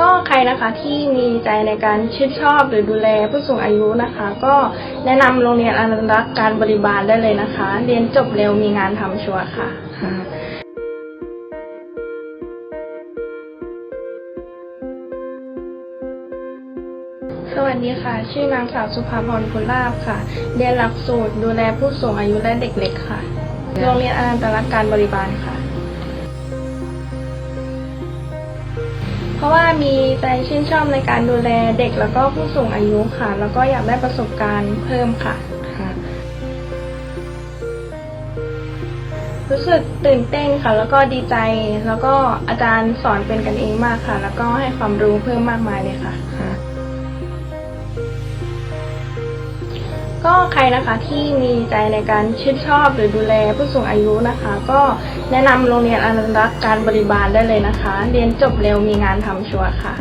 ก็ใครนะคะที่มีใจในการชื่นชอบหรือดูแลผู้สูงอายุนะคะ ก็แนะนำโรงเรียนอนันตรักษ์การบริบาลได้เลยนะคะ เรียนจบเร็วมีงานทำชัวร์ค่ะสวัสดีค่ะ ชื่อนางสาวสุภาพรพุลาบค่ะ เรียนหลักสูตรดูแลผู้สูงอายุและเด็กเล็กค่ะ โรงเรียนอนันตรักษ์การบริบาลค่ะ ราะว่ามีใจชื่นชอบในการดูแลเด็กแล้วก็ผู้สูงอายุค่ะ แล้วก็อยากได้ประสบการณ์เพิ่มค่ะ รู้สึกตื่นเต้นค่ะ แล้วก็ดีใจ แล้วก็อาจารย์สอนเป็นกันเองมากค่ะ แล้วก็ให้ความรู้เพิ่มมากมายเลยค่ะ ก็ใครนะคะที่มีใจในการชื่นชอบหรือดูแลผู้สูงอายุนะคะ ก็แนะนำโรงเรียนอนันตรักษ์การบริบาลได้เลยนะคะ เรียนจบเร็วมีงานทำชัวร์ค่ะ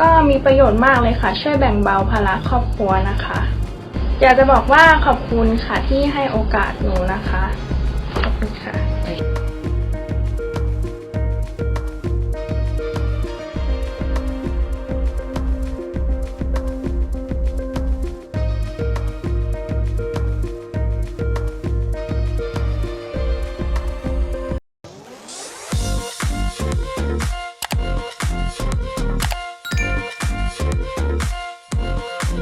ก็มีประโยชน์มากเลยค่ะ ช่วยแบ่งเบาภาระครอบครัวนะคะ อยากจะบอกว่าขอบคุณค่ะที่ให้โอกาสหนูนะคะ